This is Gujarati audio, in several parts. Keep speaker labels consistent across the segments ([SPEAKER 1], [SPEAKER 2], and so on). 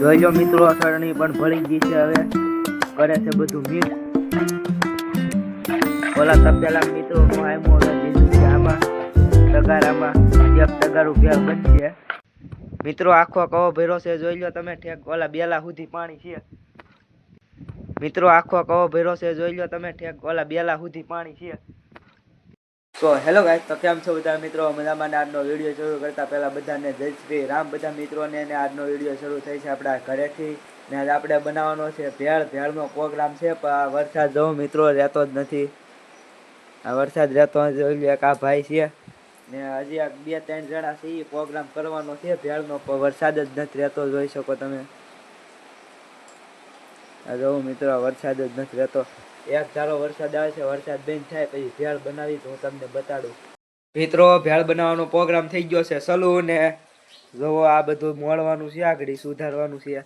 [SPEAKER 1] જોઈ લો મિત્રો અથડણી પણ ભળી ગઈ છે હવે. કરે છે બધું મિક્સ. ઓલા તપેલા મિત્રો માયમો લીધું આમાં, તગારામાં. એક તગારું ભેળ બનશે. મિત્રો, આખો કવો ભેરો છે, જોઈ લો તમે ઠેક. ઓલા બેલા સુધી પાણી છે. મિત્રો, આખો કવો ભેરો છે, જોઈ લો તમે ઠેક. ઓલા બેલા સુધી પાણી છે. તો હેલો ગાઈસ, તો કેમ છો બધા મિત્રો? મજામાં આજનો વીડિયો શરૂ કરતા પહેલાં બધાને જય શ્રી રામ. બધા મિત્રોને આજનો વીડિયો શરૂ થઈ છે આપણા ઘરેથી. ને આજે આપણે બનાવવાનો છે ભેળ. ભેળનો પ્રોગ્રામ છે, પણ આ વરસાદ જો મિત્રો રહેતો જ નથી. આ વરસાદ રહેતો એક આ ભાઈ છે. ને હજી આ બે ત્રણ જણા છે એ પ્રોગ્રામ કરવાનો છે. ભેળનો વરસાદ જ નથી રહેતો, જોઈ શકો તમે. આ જોઉં મિત્રો વરસાદ જ નથી રહેતો. એક ધારો વરસાદ આવે છે, વરસાદ બંધ થાય, પછી ભેળ બનાવી તો હું તમને બતાડું. મિત્રો, ભેળ બનાવવાનો પ્રોગ્રામ થઈ ગયો છે, સલુ ને જોવો, આ બધું મોળવાનું છે, આગળ સુધારવાનું છે.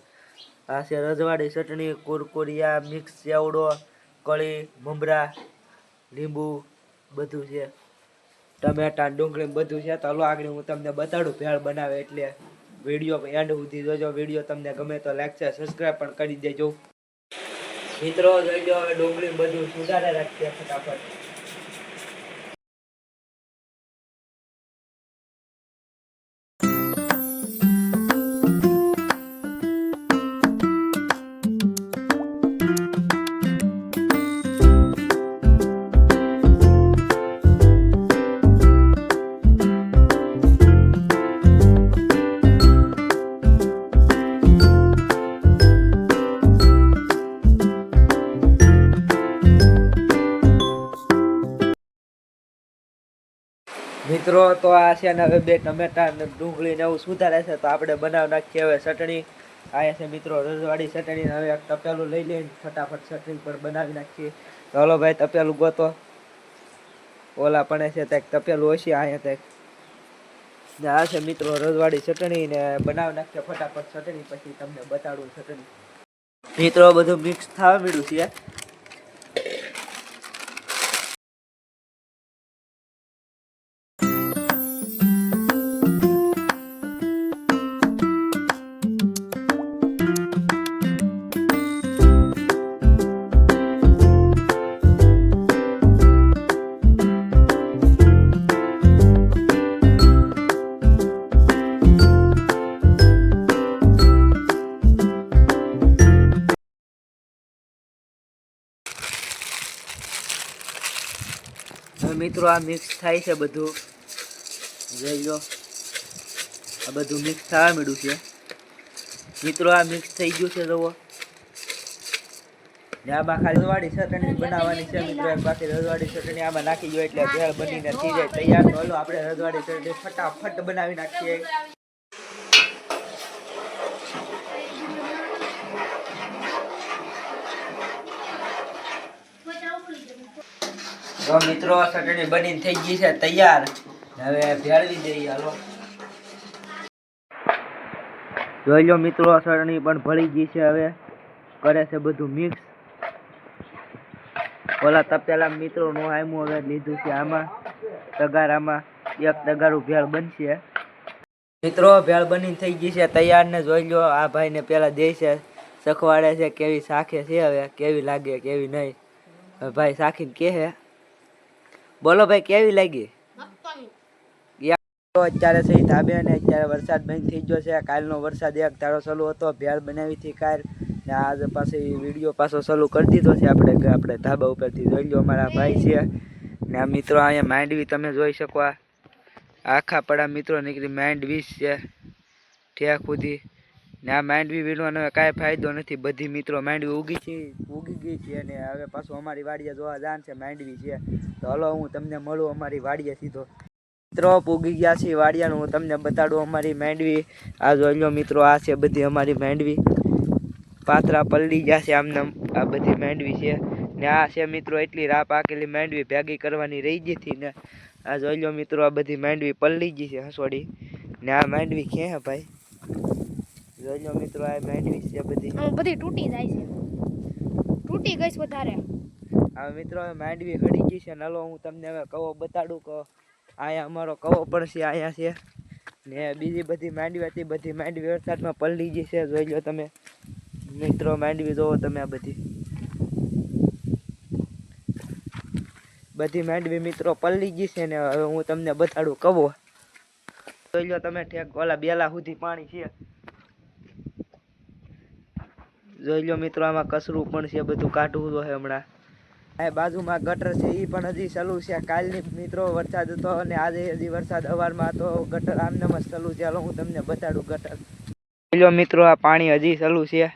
[SPEAKER 1] આ છે રજવાડી, ચટણી, કુરકુરિયા, મિક્સ ચેવડો, કળી, મમરા, લીંબુ, બધું છે. ટમેટા, ડુંગળી બધું છે. તો આગળ હું તમને બતાડું ભેળ બનાવે એટલે વીડિયો એન્ડ સુધી જોજો. વીડિયો તમને ગમે તો લાઈક છે સબસ્ક્રાઈબ પણ કરી દેજો. મિત્રો જોઈ લો હવે ડુંગળી બધું સુધારે રાખીએ ફટાફટ. મિત્રો, તો આ છે ને હવે બે ટમેટા ને ડુંગળી ને એવું સુધારે છે, તો આપણે બનાવી નાખીએ હવે ચટણી. આ છે મિત્રો, રજવાડી ચટણી હવે એક તપેલું લઈ લઈને ફટાફટ ચટણી પર બનાવી નાખીએ. તો હલો ભાઈ, તપેલું ગોતો. ઓલા પણ છે તે તપેલું હશે અહીંયા તે ને આ છે મિત્રો, રજવાડી ચટણી ને બનાવી નાખીએ ફટાફટ ચટણી, પછી તમને બતાડું ચટણી. મિત્રો, બધું મિક્સ થવા મળ્યું છે. મિત્રો, આ મિક્સ થાય છે બધું. જોઈ લો. આ બધું મિક્સ થવા મળ્યું છે. મિત્રો, આ મિક્સ થઈ ગયું છે, જુઓ. આમાં ખાલી રજવાડી ચટણી બનાવવાની છે, મિત્રો. બાકી રજવાડી ચટણી આમાં નાખી ગયો, એટલે ભેળ બનીને થઈ જાય. તૈયાર તો હલો, આપણે રજવાડી ચટણી ફટાફટ બનાવી નાખીએ. તો મિત્રો ચટણી બની થઈ ગઈ છે, તૈયાર. હવે ભેળવી દઈએ, હાલો. જોઈ લો મિત્રો ચટણી પણ ભળી ગઈ છે હવે. કરે છે બધું મિક્સ ઓલા તપેલા મિત્રો નું આયમું હવે લીધું છે આમાં. તગારામાં એક તગારું ભેળ બનશે. મિત્રો, ભેળ બની થઈ ગઈ છે તૈયાર ને જોઈ લો, આ ભાઈને પેલા દે છે સખવાડે છે, કેવી શાખે છે હવે, કેવી લાગે, કેવી નહીં. ભાઈ શાખીને કહે. બોલો ભાઈ કેવી લાગી? અત્યારે સહી ધાબે અને અત્યારે વરસાદ બંધ થઈ ગયો છે. કાલનો વરસાદ એક ધારો ચાલુ હતો ભેળ બનાવી હતી કાલ. ને આજ પાછી વીડિયો પાછો ચાલુ કરી દીધો છે. આપણે આપણે ધાબા ઉપરથી જોઈ લો અમારા ભાઈ છે. ને આ મિત્રો અહીંયા માંડવી તમે જોઈ શકો આખા પડા મિત્રો નીકળી માંડવી છે. ઠેક સુધી ને માંડવી વીણવાનો કાંઈ ફાયદો નથી. બધી મિત્રો માંડવી ઉગી છે, ઉગી ગઈ છે અને હવે પાછું અમારી વાડીએ જોવા જાણ છે, માંડવી છે. તો હલો, હું તમને મળું અમારી વાડીએ સીધો. મિત્રો ઉગી ગયા છે વાડિયાનું. હું તમને બતાડું અમારી માંડવી. આ જોઈ લો મિત્રો, આ છે બધી અમારી માંડવી. પાથરા પલડી ગયા છે આમને, આ બધી માંડવી છે. ને આ છે મિત્રો, એટલી રાહ પાકેલી માંડવી ભેગી કરવાની રહી ગઈ હતી ને આ જોઈ લો મિત્રો, આ બધી માંડવી પલળી ગઈ છે હસોડી ને આ માંડવી ક્યાં ભાઈ? લો મિત્રો આ માંડવી છે બધી.
[SPEAKER 2] બધી તૂટી જાય છે. તૂટી ગઈ છે વધારે.
[SPEAKER 1] હવે મિત્રો માંડવી ખડી ગઈ છે નલો હું તમને હવે કવો બતાડું કે અહીંયા અમારો કવો છે અહીંયા છે. ને બીજી બધી માંડવી હતી બધી માંડવી વરસાદમાં પલળી ગઈ છે જોઈ લો તમે. મિત્રો માંડવી જોવો તમે આ બધી. બધી માંડવી મિત્રો પલળી ગઈ છે ને હવે હું તમને બતાડું કવો. જોઈ લો તમે ઠેક ઓલા બેલા સુધી પાણી છે. જોઈ લો મિત્રો, આમાં કસરું પણ છે, બધું કાઢવું તો હમણાં. આ બાજુમાં ગટર છે એ પણ હજી ચાલુ છે. કાલની મિત્રો વરસાદ હતો અને આજે હજી વરસાદ અવારમાં હતો. ગટર આમનામ જ ચાલુ છે. હાલો, હું તમને બતાડું ગટર. જોઈ મિત્રો, આ પાણી હજી ચાલુ છે.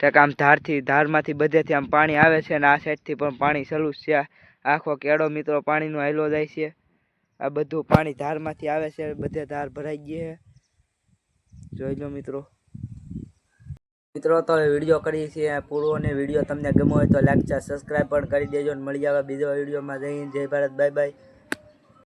[SPEAKER 1] ઠેક, આમ ધારથી, ધારમાંથી બધેથી આમ પાણી આવે છે અને આ સાઈડથી પણ પાણી ચાલુ છે. આખો કેળો મિત્રો પાણીનો હાયલો જાય છે. આ બધું પાણી ધારમાંથી આવે છે. બધે ધાર ભરાઈ ગઈ છે. જોઈ લો મિત્રો. મિત્રો, તો વીડિયો કરીએ છીએ પૂરો અને વીડિયો તમને ગમ્યો હોય તો લાઈક સબસ્ક્રાઈબ પણ કરી દેજો અને મળી આવે બીજો વિડીયોમાં જઈને જય ભારત બાય બાય